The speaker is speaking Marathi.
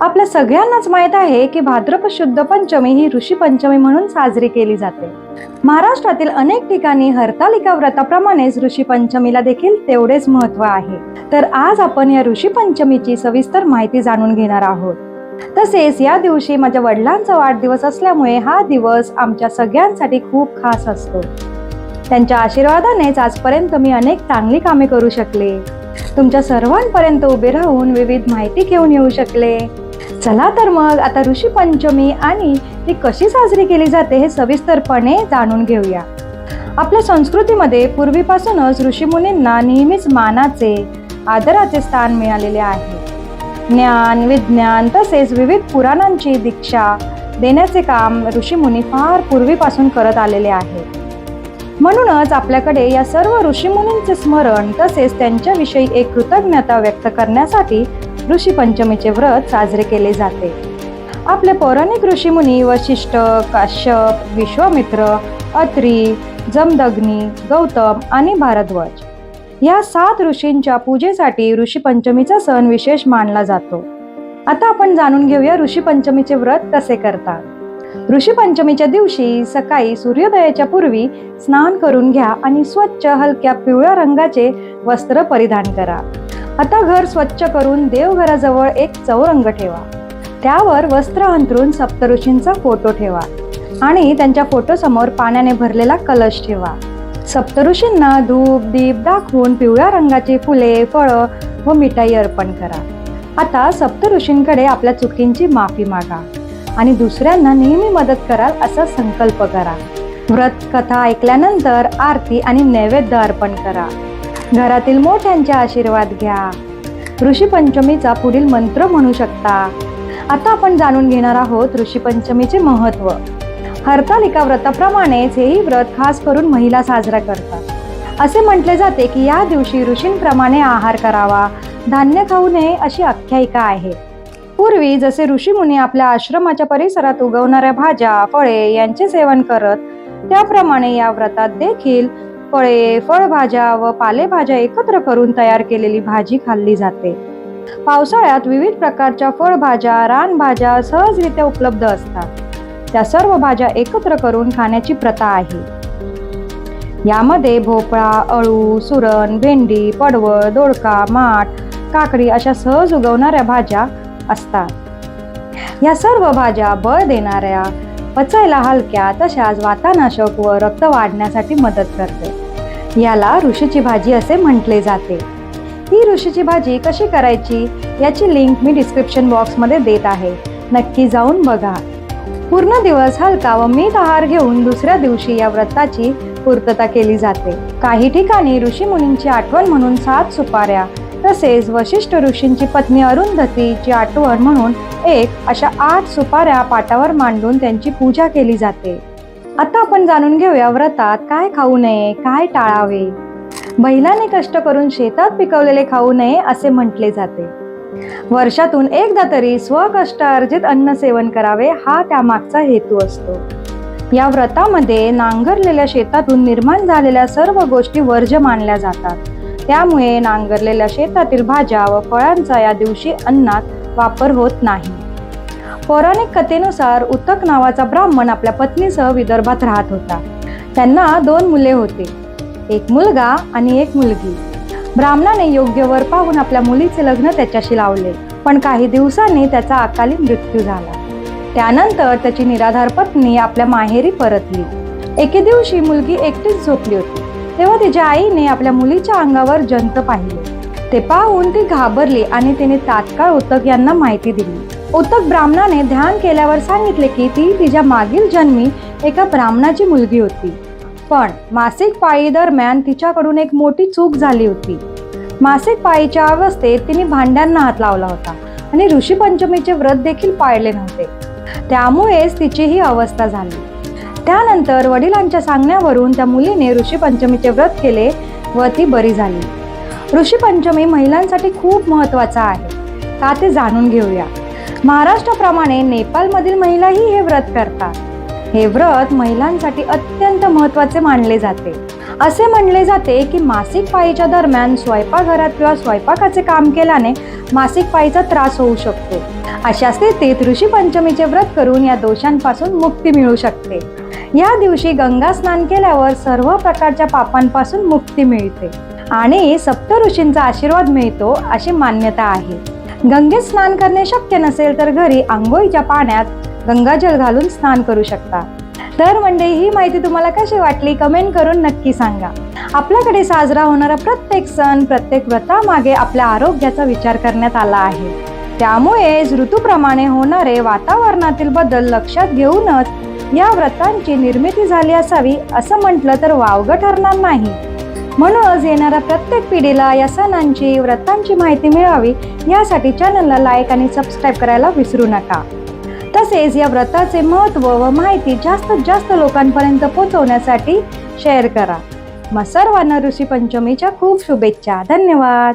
आपल्या सगळ्यांनाच माहीत आहे की भाद्रपद शुद्ध पंचमी ही ऋषी पंचमी म्हणून साजरी केली जाते. महाराष्ट्रातील अनेक ठिकाणी हरतालिका व्रताप्रमाणेच ऋषी पंचमीला देखील तेवढेच महत्त्व आहे. तर आज आपण या ऋषी पंचमीची सविस्तर माहिती जाणून घेणार आहोत. तसेच या दिवशी माझ्या वडिलांचा वाढदिवस असल्यामुळे हा दिवस आमच्या सगळ्यांसाठी खूप खास असतो. त्यांच्या आशीर्वादानेच आजपर्यंत मी अनेक चांगली कामे करू शकले. तुमच्या सर्वांपर्यंत उभे राहून विविध माहिती घेऊन येऊ शकले. चला तर मग आता ऋषी पंचमी आणि ती कशी साजरी केली जाते हे सविस्तरपणे जाणून घेऊया. आपल्या संस्कृतीमध्ये पूर्वीपासूनच ऋषीमुनींना नेहमीच मानाचे आदराचे स्थान मिळालेले आहे. ज्ञान विज्ञान तसेच विविध पुराणांची दीक्षा देण्याचे काम ऋषीमुनी फार पूर्वीपासून करत आलेले आहे. म्हणूनच आपल्याकडे या सर्व ऋषीमुनींचे स्मरण तसेच त्यांच्याविषयी एक कृतज्ञता व्यक्त करण्यासाठी ऋषी पंचमीचे व्रत साजरे केले जाते. आपले पौराणिक ऋषीमुनी वशिष्ठ काश्यप विश्वामित्र अत्री जमदग्नी गौतम आणि भारद्वाज या सात ऋषींच्या पूजेसाठी ऋषी पंचमीचा सण विशेष मानला जातो. आता आपण जाणून घेऊया ऋषी पंचमीचे व्रत कसे करतात. ऋषी पंचमीच्या दिवशी सकाळी सूर्योदयाच्या पूर्वी स्नान करून घ्या आणि स्वच्छ हलक्या पिवळ्या रंगाचे वस्त्र परिधान करा. आता घर स्वच्छ करून देवघराजवळ एक चौरंग ठेवा. त्यावर वस्त्र अंतरून सप्तऋषींचा फोटो ठेवा आणि त्यांच्या फोटोसमोर पाण्याने भरलेला कलश ठेवा. सप्तऋषींना धूप दीप दाखवून पिवळ्या रंगाची फुले फळं व मिठाई अर्पण करा. आता सप्तऋषींकडे आपल्या चुकींची माफी मागा आणि दुसऱ्यांना नेहमी मदत कराल असा संकल्प करा. व्रत कथा ऐकल्यानंतर आरती आणि नैवेद्य अर्पण करा. घरातील मोठ्यांचे आशीर्वाद घ्या. ऋषी पंचमीचा पुढील मंत्र म्हणू शकता. आता आपण जाणून घेणार आहोत ऋषी पंचमीचे महत्त्व. हरतालिका व्रताप्रमाणेच हेही व्रत खास करून महिला साजरा करतात. असे म्हटले जाते की या दिवशी ऋषींप्रमाणे आहार करावा. धान्य खाऊ नये अशी आख्यायिका आहे. पूर्वी जसे ऋषीमुनी आपल्या आश्रमाच्या परिसरात उगवणाऱ्या भाज्या फळे यांचे सेवन करत त्याप्रमाणे या व्रतात देखील फळे फळभाज्या व पालेभाज्या एकत्र करून तयार केलेली भाजी खाल्ली जाते. पावसाळ्यात विविध प्रकारच्या फळभाज्या रानभाज्या सहजरित्या उपलब्ध असतात. त्या सर्व भाज्या एकत्र करून खाण्याची प्रथा आहे. यामध्ये भोपळा अळू सुरण भेंडी पडवळ दोडका माठ काकडी अशा सहज उगवणाऱ्या भाज्या असतात. या सर्व भाज्या बळ देणाऱ्या पचायला हलक्या तशाच वातानाशक व रक्त वाढण्यासाठी मदत करते. याला ऋषीची भाजी असे म्हटले जाते. ही ऋषीची भाजी कशी करायची याची लिंक मी डिस्क्रिप्शन बॉक्समध्ये देत आहे. नक्की जाऊन बघा. पूर्ण दिवस हलका व मीठ आहार घेऊन दुसऱ्या दिवशी या व्रताची पूर्तता केली जाते. काही ठिकाणी ऋषी मुनींची आठवण म्हणून सात सुपाऱ्या तसेच वशिष्ठ ऋषींची पत्नी अरुंधतीची आठवण म्हणून एक अशा आठ सुपाऱ्या पाटावर मांडून त्यांची पूजा केली जाते. आता आपण जाणून घेऊया व्रतात काय खाऊ नये काय टाळावे. बैलाने कष्ट करून शेतात पिकवलेले खाऊ नये असे म्हटले जाते. वर्षातून एकदा तरी स्वकष्ट अर्जित अन्न सेवन करावे हा त्यामागचा हेतू असतो. या व्रतामध्ये नांगरलेल्या शेतातून निर्माण झालेल्या सर्व गोष्टी वर्ज्य मानल्या जातात. त्यामुळे नांगरलेल्या शेतातील भाज्या व फळांचा या दिवशी अन्नात वापर होत नाही. पौराणिक कथेनुसार उतक नावाचा ब्राह्मण आपल्या पत्नीसह विदर्भात राहत होता. त्यांना दोन मुले होते. एक मुलगा आणि एक मुलगी. ब्राह्मणाने योग्य वर पाहून आपल्या मुलीचे लग्न त्याच्याशी लावले पण काही दिवसांनी त्याचा अकाली मृत्यू झाला. त्यानंतर त्याची निराधार पत्नी आपल्या माहेरी परतली. एके दिवशी मुलगी एकटीच झोपली होती. तेव्हा तिच्या आईने आपल्या मुलीच्या अंगावर जंत पाहिले. ते पाहून ती घाबरली आणि तिने तात्काळ उतक यांना माहिती दिली. उतक ब्राह्मणाने ध्यान केल्यावर सांगितले की ती तिच्या मागील जन्मी एका ब्राह्मणाची मुलगी होती. पण मासिक पाळी दरम्यान तिच्याकडून एक मोठी चूक झाली होती. मासिक पाळीच्या अवस्थेत तिने भांड्यांना हात लावला होता आणि ऋषी पंचमीचे व्रत देखील पाळले नव्हते. त्यामुळेच तिची ही अवस्था झाली. त्यानंतर वडिलांच्या सांगण्यावरून त्या मुलीने ऋषीपंचमीचे व्रत केले व ती बरी झाली. ऋषीपंचमी महिलांसाठी खूप महत्त्वाचा आहे. का ते जाणून घेऊया. महाराष्ट्राप्रमाणे नेपाळमधील महिलाही हे व्रत करतात. हे व्रत महिलांसाठी अत्यंत महत्त्वाचे मानले जाते. असे म्हणले जाते की मासिक पाळीच्या दरम्यान स्वयंपाकघरात किंवा स्वयंपाकाचे काम केल्याने मासिक पाळीचा त्रास होऊ शकतो. अशा स्थितीत ऋषी पंचमीचे व्रत करून या दोषांपासून मुक्ती मिळू शकते. या दिवशी गंगा स्नान केल्यावर सर्व प्रकारच्या पापांपासून मुक्ती मिळते आणि सप्त ऋषींचा आशीर्वाद मिळतो अशी मान्यता आहे. गंगेत स्नान करणे शक्य नसेल तर घरी आंघोळीच्या पाण्यात गंगाजल घालून स्नान करू शकता. तर म्हणजे ही माहिती तुम्हाला कशी वाटली कमेंट करून नक्की सांगा. आपल्याकडे साजरा होणारा प्रत्येक सण प्रत्येक व्रतामागे आपल्या आरोग्याचा विचार करण्यात आला आहे. त्यामुळेच ऋतूप्रमाणे होणारे वातावरणातील बदल लक्षात घेऊनच या व्रतांची निर्मिती झाली असावी असं म्हटलं तर वावगं ठरणार नाही. म्हणूनच येणाऱ्या प्रत्येक पिढीला या सणांची व्रतांची माहिती मिळावी यासाठी चॅनलला लाईक आणि सबस्क्राईब करायला विसरू नका. तसेच या व्रताचे महत्त्व व माहिती जास्तीत जास्त लोकांपर्यंत पोहोचवण्यासाठी शेअर करा. मग सर्वांना ऋषी पंचमीच्या खूप शुभेच्छा. धन्यवाद.